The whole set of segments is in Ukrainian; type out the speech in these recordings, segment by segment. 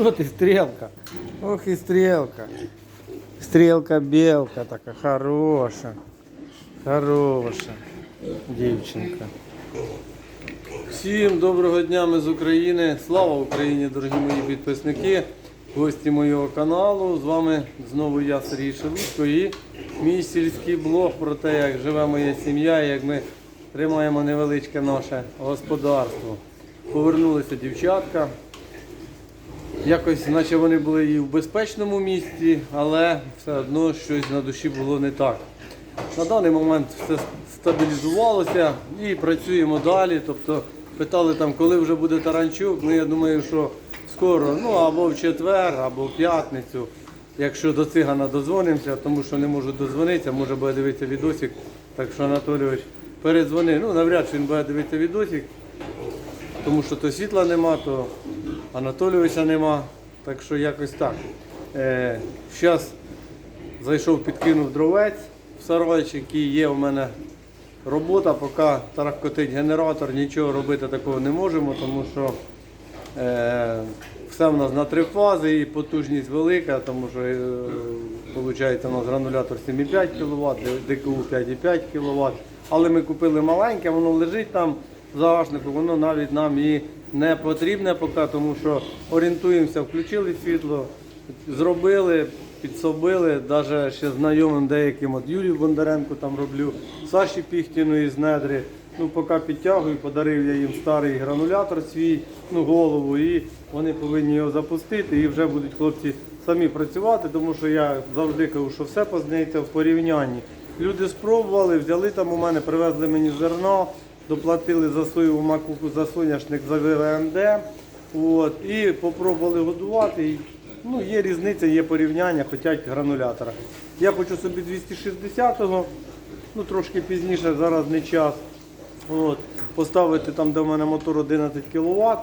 що ти, стрілка? Ох і стрілка. Стрілка білка така хороша. Хороша дівчинка. Всім доброго дня ми з України. Слава Україні, дорогі мої підписники, гості моєго каналу. З вами знову я, Сергій Шелудько, і мій сільський блог про те, як живе моя сім'я, як ми тримаємо невеличке наше господарство. Повернулися дівчатка. Якось, наче вони були і в безпечному місці, але все одно щось на душі було не так. На даний момент все стабілізувалося і працюємо далі. Тобто питали там, коли вже буде таранчук. Ну я думаю, що скоро, ну або в четвер, або в п'ятницю. Якщо до цигана дозвонимося, тому що не можу дозвонитися, може буде дивитися відосик. Так що Анатолійович передзвони. Ну, навряд чи він буде дивитися відосик, тому що то світла нема, то Анатолійовича нема. Так що якось так. Е, Зараз зайшов, підкинув дровець в сарайчик, який є у мене робота, поки тарахкотить генератор, нічого робити такого не можемо, тому що е, все в нас на три фази і потужність велика, тому що е, виходить, у нас гранулятор 7,5 кВт, ДКУ 5,5 кВт. Але ми купили маленьке, воно лежить там в загашнику, воно навіть нам і не потрібне поки, тому що орієнтуємося, включили світло, зробили, підсобили, навіть ще знайомим деяким, от Юрію Бондаренку там роблю, Саші Піхтіну із недри. Ну, поки підтягую, подарив я їм старий гранулятор свій, ну, голову, і вони повинні його запустити, і вже будуть хлопці самі працювати, тому що я завжди кажу, що все познається в порівнянні. Люди спробували, взяли там у мене, привезли мені зерно, доплатили за соєву макуху, за соняшник, за ВВМД. От, і попробували годувати. Ну, є різниця, є порівняння, хочуть гранулятора. Я хочу собі 260-го, ну трошки пізніше, зараз не час. От, поставити там, де в мене мотор 11 кВт.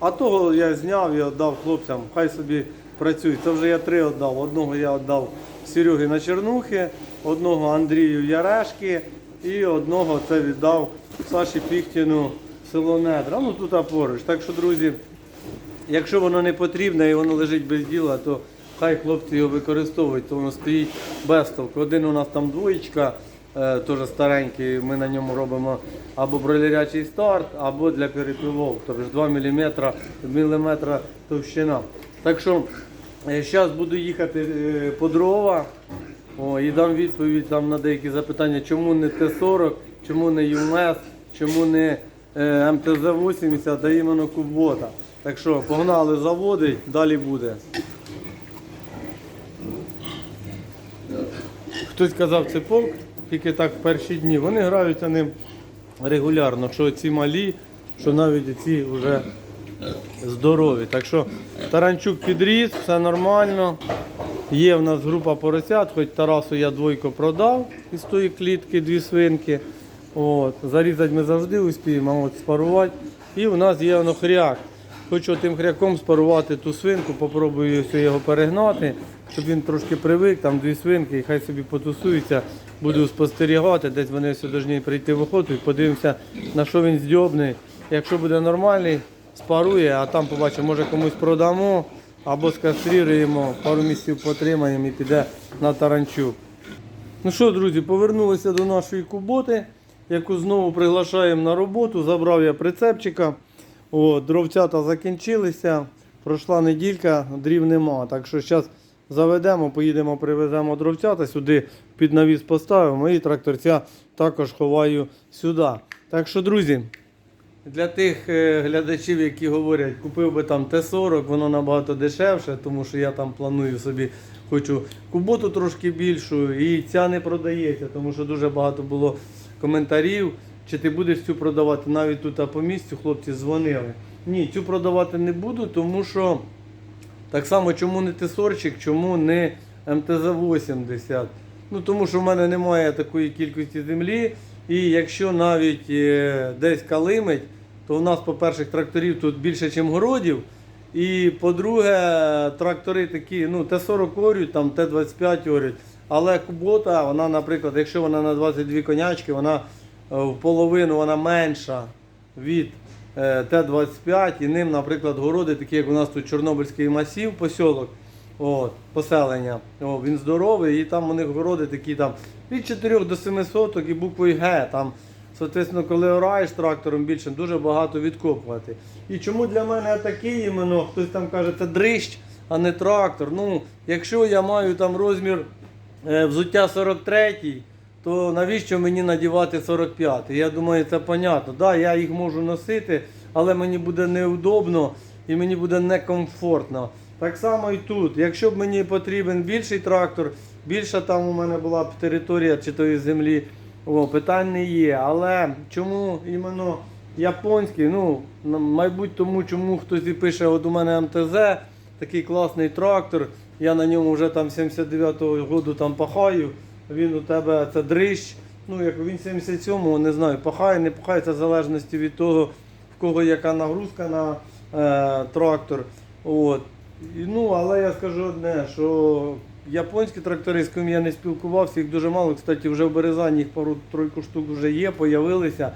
А того я зняв і віддав хлопцям, хай собі працюють. Це вже я три віддав. Одного я віддав Серегі на Чернухи, одного Андрію Ярешки і одного це віддав Саші Піхтіну село Недра. Ну тут поруч. Так що, друзі, якщо воно не потрібне і воно лежить без діла, то хай хлопці його використовують, то воно стоїть без толку. Один у нас там двоєчка, е, теж старенький, ми на ньому робимо або бройлерячий старт, або для перепілов, тобто 2 мм, міліметра товщина. Так що зараз буду їхати е, по дрова о, і дам відповідь там на деякі запитання, чому не Т-40, чому не ЮМС, чому не е, МТЗ-80, а іменно Куббота. Так що погнали заводи, далі буде. Хтось казав цепок, тільки так в перші дні. Вони граються ним регулярно, що ці малі, що навіть ці вже здорові. Так що таранчук підріс, все нормально. Є в нас група поросят, хоч Тарасу я двойко продав із тої клітки, дві свинки. От. Зарізати ми завжди успіємо, от спарувати. І у нас є воно хряк. Хочу тим хряком спарувати ту свинку, попробую його перегнати, щоб він трошки привик, там дві свинки, і хай собі потусується, буду спостерігати, десь вони все прийти в охоту і подивимося, на що він здьобний. Якщо буде нормальний, спарує, а там побачимо, може комусь продамо або скастріруємо, пару місяців потримаємо і піде на таранчук. Ну що, друзі, повернулися до нашої куботи, яку знову приглашаємо на роботу. Забрав я прицепчика. О, дровцята закінчилися. Пройшла неділька, дрів нема. Так що зараз заведемо, поїдемо, привеземо дровцята сюди, під навіс поставимо і тракторця також ховаю сюди. Так що, друзі, для тих е, глядачів, які говорять, купив би там Т-40, воно набагато дешевше, тому що я там планую собі, хочу куботу трошки більшу, і ця не продається, тому що дуже багато було коментарів, чи ти будеш цю продавати. Навіть тут а по місцю хлопці дзвонили. Ні, цю продавати не буду, тому що так само, чому не Т-40, чому не МТЗ-80. Ну, тому що в мене немає такої кількості землі. І якщо навіть е, десь калимить, то в нас, по-перше, тракторів тут більше, ніж городів. І по-друге, трактори такі, ну, Т-40 орють, там Т-25 орють. Але кубота, вона, наприклад, якщо вона на 22 конячки, вона е, в половину вона менша від е, Т-25 і ним, наприклад, городи, такі як у нас тут Чорнобильський масів, посілок, от, поселення. О, він здоровий, і там у них городи такі там від 4 до 7 соток і буквою Г. Там, соответственно, коли ораєш трактором більше, дуже багато відкопувати. І чому для мене такий іменно, хтось там каже, це дрищ, а не трактор. Ну, якщо я маю там розмір взуття 43, то навіщо мені надівати 45? Я думаю, це понятно. Да, я їх можу носити, але мені буде неудобно і мені буде некомфортно. Так само і тут. Якщо б мені потрібен більший трактор, більша там у мене була б територія чи тої землі, о, питань не є. Але чому іменно японський? Ну, мабуть, тому чому хтось і пише, от у мене МТЗ, такий класний трактор, я на ньому вже там 79-го року там пахаю, він у тебе це дрищ. Ну, як він 77-го, не знаю, пахає, не пахає, це в залежності від того, в кого яка нагрузка на е, трактор. От. І, ну, але я скажу одне, що японські трактори, з ким я не спілкувався, їх дуже мало. Кстати, вже в Березані їх пару тройку штук вже є, появилися.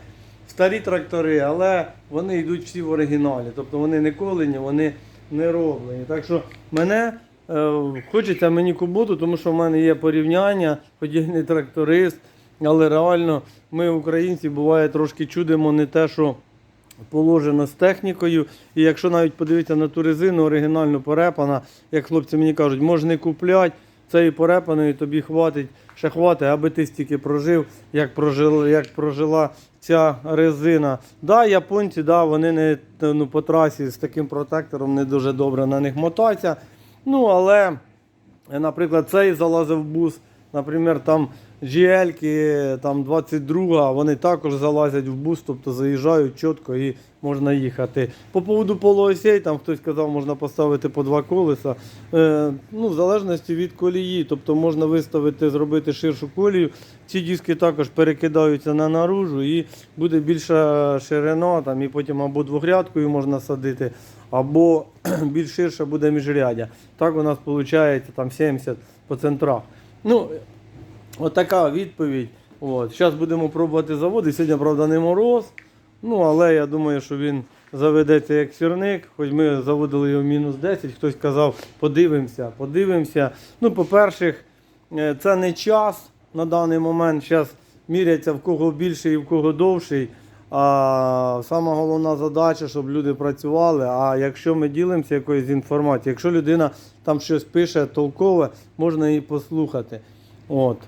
Старі трактори, але вони йдуть всі в оригіналі. Тобто вони не колені, вони не роблені. Так що мене хочеться мені куботу, тому що в мене є порівняння, не тракторист, але реально ми, українці, буває трошки чудимо не те, що положено з технікою. І якщо навіть подивитися на ту резину оригінальну порепана, як хлопці мені кажуть, можна не купляти. Цієї порепаної тобі хватить, ще хватить, аби ти стільки прожив, як прожила, як прожила ця резина. Да, японці, да, вони не ну, по трасі з таким протектором не дуже добре на них мотаються. Ну, але, наприклад, цей залазив бус, наприклад, там GL, там 22, вони також залазять в бус, тобто заїжджають чітко і можна їхати. По поводу полуосей, там хтось казав, можна поставити по два колеса. Е, ну, в залежності від колії, тобто можна виставити, зробити ширшу колію. Ці диски також перекидаються на наружу і буде більша ширина, там, і потім або двохрядкою можна садити, або більш ширше буде міжрядя. Так у нас виходить там 70 по центрах. Ну, Отака відповідь. От. Зараз будемо пробувати заводити. Сьогодні, правда, не мороз. Ну, але я думаю, що він заведеться як сірник. Хоч ми заводили його мінус 10, хтось казав, подивимося, подивимося. Ну, по-перше, е, це не час на даний момент. Зараз міряться в кого більший і в кого довший. А сама головна задача, щоб люди працювали. А якщо ми ділимося якоюсь інформацією, якщо людина там щось пише толкове, можна її послухати. От.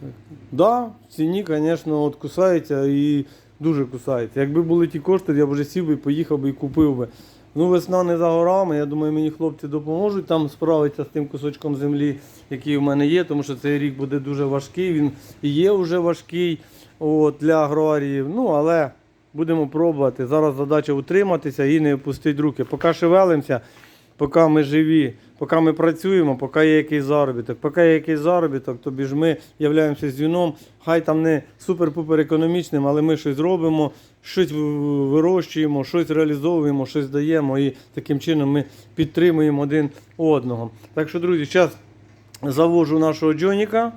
Да, в ціні, звісно, от кусається і дуже кусається. Якби були ті кошти, я б вже сів би, поїхав би і купив би. Ну, весна не за горами. Я думаю, мені хлопці допоможуть там справитися з тим кусочком землі, який в мене є, тому що цей рік буде дуже важкий. Він і є вже важкий от, для аграріїв. Ну, але будемо пробувати. Зараз задача утриматися і не опустити руки. Поки шевелимося, поки ми живі, поки ми працюємо, поки є якийсь заробіток. Поки є якийсь заробіток, то ж ми являємося звіном, хай там не супер-пупер економічним, але ми щось робимо, щось вирощуємо, щось реалізовуємо, щось даємо і таким чином ми підтримуємо один одного. Так що, друзі, зараз завожу нашого Джоніка.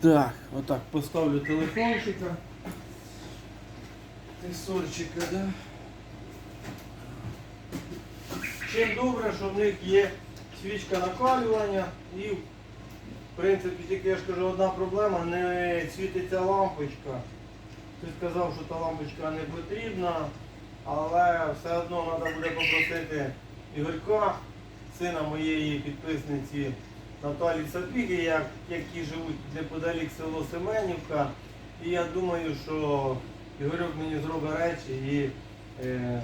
Так, отак поставлю телефончика. Тисорчика, да. Чим добре, що в них є свічка накалювання і в принципі тільки я ж кажу, одна проблема, не світиться лампочка. Ти сказав, що та лампочка не потрібна, але все одно треба буде попросити Ігорька, сина моєї підписниці Наталії Сапіги, як, які живуть неподалік село Семенівка. І я думаю, що Ігорьок мені зробить речі і е,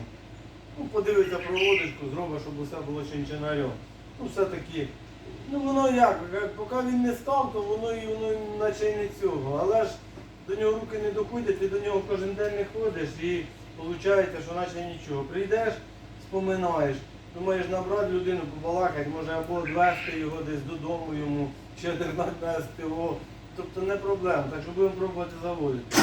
ну, подивиться проводочку, зробить, щоб усе було чинчинарем. Ну, все-таки, ну воно як, поки він не став, то воно і воно наче й не цього. Але ж до нього руки не доходять, ти до нього кожен день не ходиш і виходить, що наче нічого. Прийдеш, споминаєш, думаєш набрати людину, побалакати, може або відвезти його десь додому йому, ще чи відвезти його. Тобто не проблема, так що будемо пробувати заводити.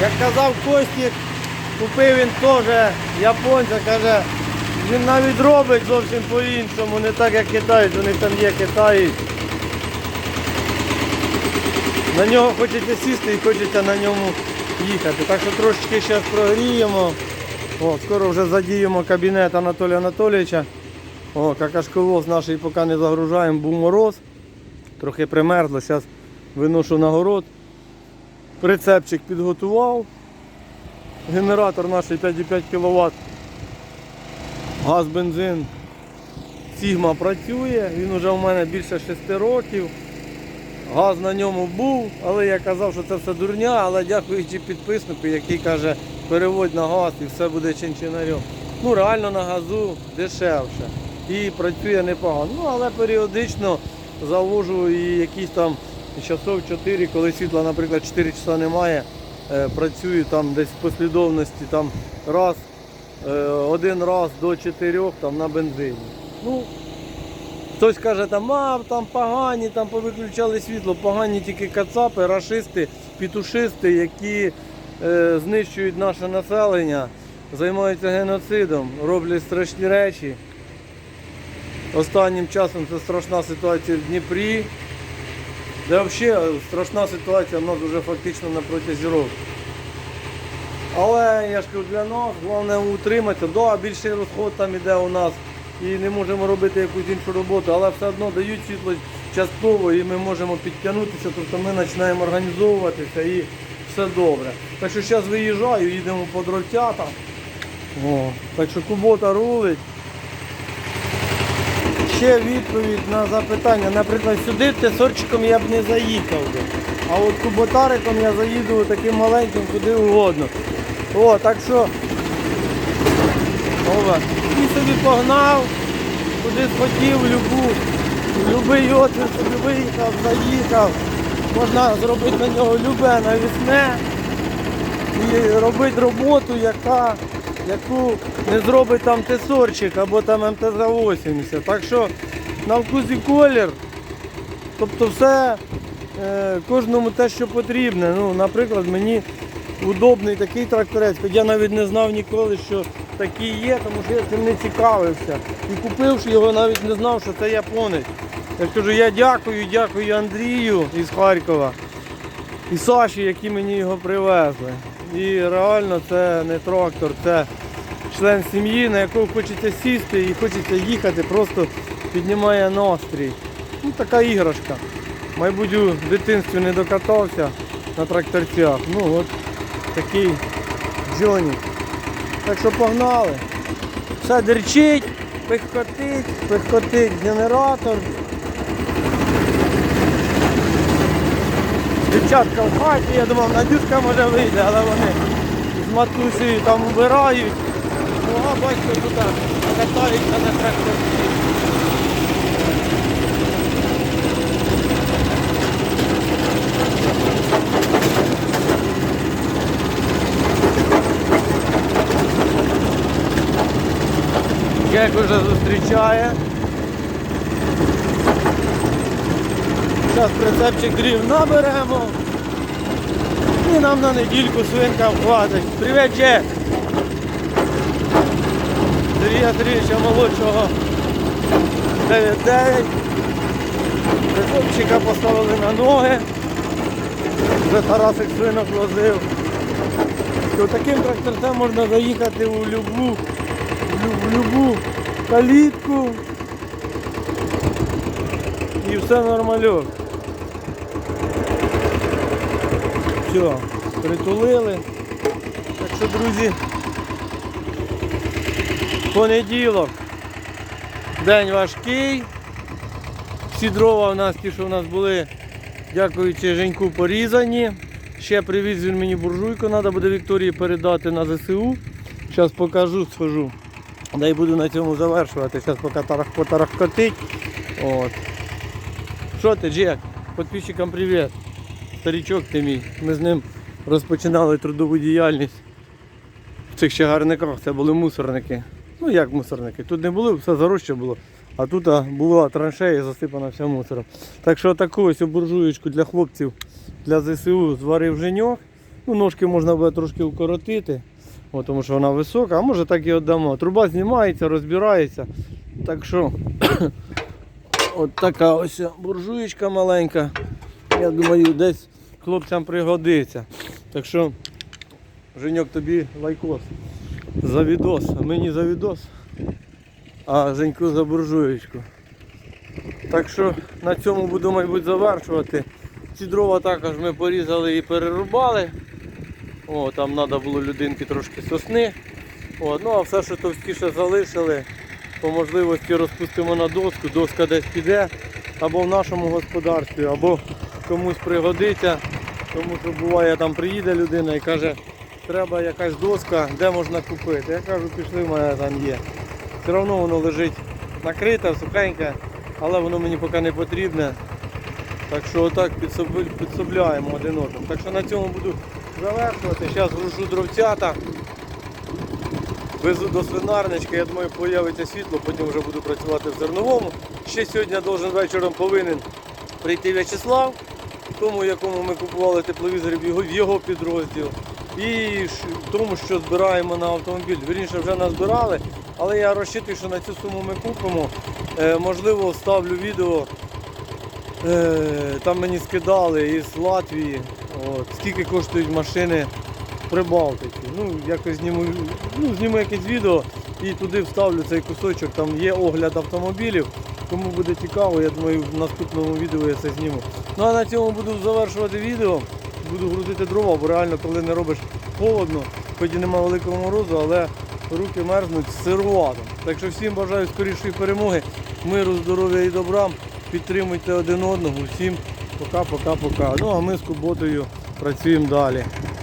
Як казав Костік, купив він теж японця, каже, Він навіть робить зовсім по-іншому, не так як китаєць, у них там є китаєць. На нього хочеться сісти і хочеться на ньому їхати. Так що трошечки зараз прогріємо. О, скоро вже задіємо кабінет Анатолія Анатолійовича. О, какашковоз наш поки не загружаємо, був мороз. Трохи примерзло, зараз виношу на город. Прицепчик підготував. Генератор наш 5,5 кВт. Газ, бензин. Сігма працює, він вже у мене більше 6 років. Газ на ньому був, але я казав, що це все дурня, але дякуючи підписнику, який каже, переводь на газ і все буде чинчинарем. Ну реально на газу дешевше. І працює непогано. Ну, але періодично завожу і якісь там часов 4, коли світла, наприклад, 4 часа немає, е, працюю там десь в послідовності там раз, е, один раз до 4 там на бензині. Ну, Хтось каже, там, а, там погані, там повиключали світло, погані тільки кацапи, рашисти, пітушисти, які е, знищують наше населення, займаються геноцидом, роблять страшні речі. Останнім часом це страшна ситуація в Дніпрі. Де взагалі страшна ситуація в нас вже фактично на протязі року. Але я ж кажу, для нас головне утриматися. Да, більший розход там іде у нас і не можемо робити якусь іншу роботу, але все одно дають світло частково і ми можемо підтягнутися, тобто ми починаємо організовуватися і все добре. Так що зараз виїжджаю, їдемо по дровцята. О, так що кубота рулить. Ще відповідь на запитання. Наприклад, сюди тесорчиком я б не заїхав би. А от куботариком я заїду таким маленьким куди угодно. О, так що Ова. І собі погнав, куди схотів, любу, любий офіс, виїхав, заїхав. Можна зробити на нього любе навісне і робити роботу, яка, яку не зробить там тесорчик або там МТЗ-80. Так що на вкусі колір, тобто все е, кожному те, що потрібне. Ну, наприклад, мені удобний такий тракторець, хоч я навіть не знав ніколи, що такий є, тому що я цим не цікавився. І купивши його, навіть не знав, що це японець. Я ж кажу, я дякую, дякую Андрію із Харкова і Саші, які мені його привезли. І реально це не трактор, це член сім'ї, на якого хочеться сісти і хочеться їхати, просто піднімає настрій. Ну, така іграшка. Мабуть, у дитинстві не докатався на тракторцях. Ну от такий Джоні. Так що погнали. Все дерчить, пихкотить, пихкотить генератор. Дівчатка в хаті, я думав, Надюшка може вийде, але вони з матусею там убирають. Ну, а бачите, тут катаються на тракторці. Як вже зустрічає. Зараз прицепчик дрів наберемо. І нам на недільку свинка хватить. Привіт, Джек! Сергія Сергійовича молодшого 9-9. Прицепчика поставили на ноги. Вже Тарасик свинок возив. І таким тракторцем можна заїхати у любу в любу калітку і все нормальок. Все, притулили. Так що, друзі, понеділок. День важкий. Всі дрова у нас ті, що у нас були, дякуючи Женьку, порізані. Ще привіз він мені буржуйку, треба буде Вікторії передати на ЗСУ. Зараз покажу, схожу. Да і буду на цьому завершувати. Зараз поки тарах. От. Що ти, Джек? Підписчикам привіт. Старічок ти мій. Ми з ним розпочинали трудову діяльність. В цих чагарниках це були мусорники. Ну як мусорники? Тут не було, все зарожче було. А тут була траншея засипана вся мусором. Так що таку ось буржуєчку для хлопців для ЗСУ зварив женьок. Ну, ножки можна буде трошки укоротити. О, тому що вона висока, а може так і віддамо. Труба знімається, розбирається. Так що от така ось буржуєчка маленька. Я думаю, десь хлопцям пригодиться. Так що, Женьок, тобі лайкос за відос, а мені за відос, а Женьку за буржуєчку. Так що на цьому буду, мабуть, завершувати. Ці дрова також ми порізали і перерубали. О, там треба було людинки трошки сосни. О, ну а все, що товстіше залишили, по можливості розпустимо на доску, доска десь піде або в нашому господарстві, або комусь пригодиться. Тому що буває, там приїде людина і каже, треба якась доска, де можна купити. Я кажу, пішли, в мене там є. Все одно воно лежить накрите, сухеньке, але воно мені поки не потрібне. Так що отак підсобляємо один одному. Так що на цьому буду завершувати. Зараз гружу дровцята. Везу до свинарнички, я думаю, появиться світло, потім вже буду працювати в зерновому. Ще сьогодні должен вечором повинен прийти В'ячеслав, тому якому ми купували тепловізор в його, в підрозділ. І ш- тому, що збираємо на автомобіль. Вірніше вже назбирали, але я розчитую, що на цю суму ми купимо. Е, можливо, вставлю відео. Е, там мені скидали із Латвії, от, скільки коштують машини в Прибалтиці. Ну, якось зніму, ну, зніму якесь відео і туди вставлю цей кусочок, там є огляд автомобілів. Кому буде цікаво, я думаю, в наступному відео я це зніму. Ну а на цьому буду завершувати відео. Буду грузити дрова, бо реально, коли не робиш холодно, хоч і немає великого морозу, але руки мерзнуть сирувато. Так що всім бажаю скорішої перемоги, миру, здоров'я і добра. Підтримуйте один одного. Всім пока-пока-пока. Ну а ми з Куботою працюємо далі.